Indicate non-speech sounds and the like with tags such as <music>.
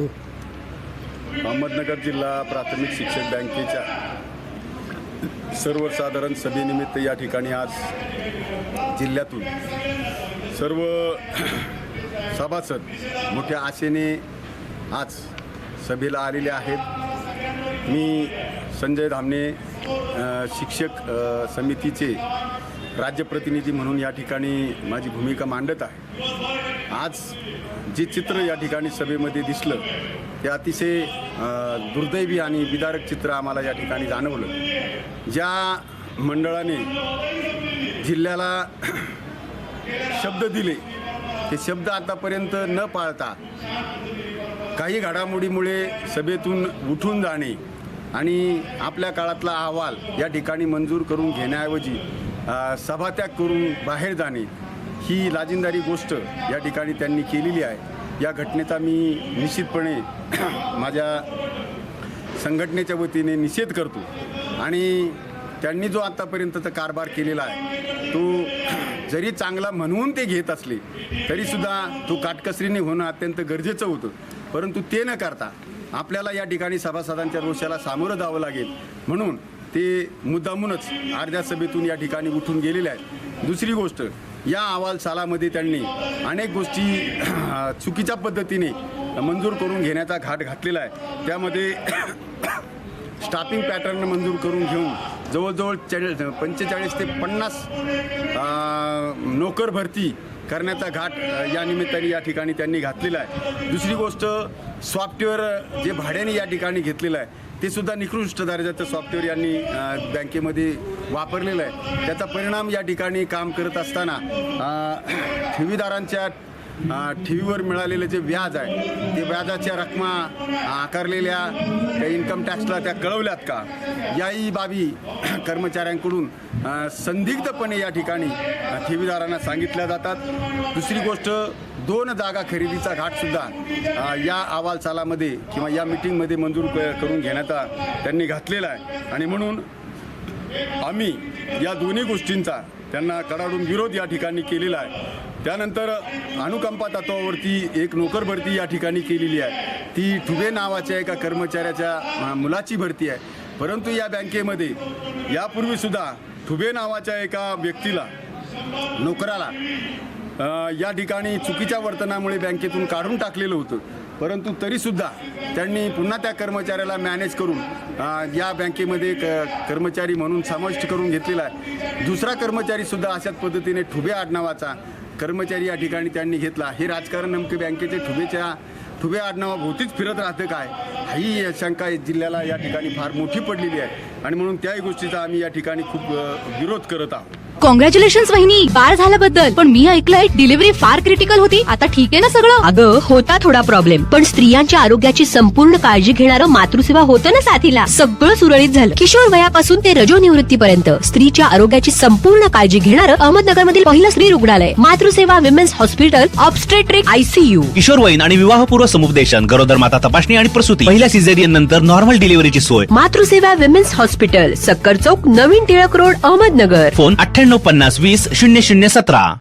अहमदनगर जिल्हा प्राथमिक शिक्षक बँकेच्या सर्वसाधारण सभेनिमित्त या ठिकाणी आज जिल्ह्यातून सर्व सभासद मोठ्या आशेने आज सभेला आलेले आहेत. मी संजय धामणे शिक्षक समितीचे राज्यप्रतिनिधी म्हणून या ठिकाणी माझी भूमिका मांडत आहे. आज जे चित्र या ठिकाणी सभेमध्ये दिसलं ते अतिशय दुर्दैवी आणि विदारक चित्र आम्हाला या ठिकाणी जाणवलं. ज्या मंडळाने जिल्ह्याला <clears throat> शब्द दिले ते शब्द आतापर्यंत न पाळता काही घडामोडीमुळे सभेतून उठून जाणे आणि आपल्या काळातला अहवाल या ठिकाणी मंजूर करून घेण्याऐवजी सभात्याग करून बाहेर जाणे ही लाजिंदारी गोष्ट या ठिकाणी त्यांनी केलेली आहे. या घटनेचा मी निश्चितपणे <clears throat> माझ्या संघटनेच्या वतीने निषेध करतो आणि त्यांनी जो आत्तापर्यंतचा कारभार केलेला आहे तो <clears throat> जरी चांगला म्हणून ते घेत असले तरीसुद्धा तो काटकसरीने होणं अत्यंत गरजेचं होतं. परंतु ते न करता आपल्याला या ठिकाणी सभासदांच्या रोषाला सामोरं जावं लागेल. म्हणून ते मुद्दामूनच अर्ध्या सभेतून या ठिकाणी उठून गेलेले आहेत. दुसरी गोष्ट या अहवाल सालामध्ये त्यांनी अनेक गोष्टी <clears throat> चुकीच्या पद्धतीने मंजूर करून घेण्याचा घाट घातलेला आहे. त्यामध्ये <clears throat> स्टाफिंग पॅटर्न मंजूर करून घेऊन जवळजवळ चाळीस पंचेचाळीस ते पन्नास नोकर भरती करण्याचा घाट या निमित्ताने या ठिकाणी त्यांनी घातलेला आहे. दुसरी गोष्ट सॉफ्टवेअर जे भाड्याने या ठिकाणी घेतलेलं आहे ते सुद्धा निकृष्ट दर्जाचं सॉफ्टवेअर यांनी बँकेमध्ये वापरलेलं आहे. त्याचा परिणाम या ठिकाणी काम करत असताना ठेवीदारांच्या ठेवीवर मिळालेलं जे व्याज आहे ते व्याजाच्या रकमा आकारलेल्या त्या इन्कम टॅक्सला त्या कळवल्यात का? याही बाबी कर्मचाऱ्यांकडून संदिग्धपणे या ठिकाणी ठेवीदारांना सांगितल्या जातात. दुसरी गोष्ट दोन जागा खरेदीचा घाटसुद्धा या अहवाल सालामध्ये किंवा या मिटिंगमध्ये मंजूर क- करून घेण्याचा त्यांनी घातलेला आहे. आणि म्हणून आम्ही या दोन्ही गोष्टींचा त्यांना कडाडून विरोध या ठिकाणी केलेला आहे. त्यानंतर अनुकंपा तत्वावरती एक नोकर भरती या ठिकाणी केलेली आहे. ती ठुबे नावाच्या एका कर्मचाऱ्याच्या मुलाची भरती आहे. परंतु या बँकेमध्ये यापूर्वीसुद्धा ठुबे नावाच्या एका व्यक्तीला नोकराला या ठिकाणी चुकीच्या वर्तनामुळे बँकेतून काढून टाकलेलं होतं. परंतु तरीसुद्धा त्यांनी पुन्हा त्या कर्मचाऱ्याला मॅनेज करून या बँकेमध्ये क कर्मचारी म्हणून समाविष्ट करून घेतलेला आहे. दुसरा कर्मचारीसुद्धा अशाच पद्धतीने ठुबे आडनावाचा कर्मचारी या ठिकाणी त्यांनी घेतला. हे राजकारण नेमके बँकेचे ठुबेच्या ठुबे आडनावाभोवतीच फिरत राहतं काय? ही शंका जिल्ह्याला या ठिकाणी फार मोठी पडलेली आहे. आणि म्हणून त्याही गोष्टीचा आम्ही या ठिकाणी खूप विरोध करत आहोत. कॉंग्रॅच्युलेशन वहिनी. बाळ झाल्याबद्दल. पण मी ऐकलंय डिलिव्हरी फार क्रिटिकल होती. आता ठीक आहे ना सगळं? अगं होता थोडा प्रॉब्लेम पण स्त्रियांच्या आरोग्याची संपूर्ण काळजी घेणारं मातृसेवा होतं ना साथीला. सगळं सुरळीत झालं. किशोर वयापासून ते रजो निवृत्तीपर्यंत स्त्रीच्या आरोग्याची संपूर्ण काळजी घेणारं अहमदनगर मधील पहिलं स्त्री रुग्णालय. Matruseva women's hospital obstetric ICU किशोरवयीन आणि विवाहपूर्व समुपदेशन गरोदर माता तपासणी आणि प्रसूती. पहिल्या सिझेरियन नंतर नॉर्मल डिलिव्हरीची सोय. मातृसेवा विमेन्स हॉस्पिटल सक्कर चौक नवीन टिळक रोड अहमदनगर. फोन अठ्ठ्याण्णव पन्नास वीस शून्य शून्य सतरा.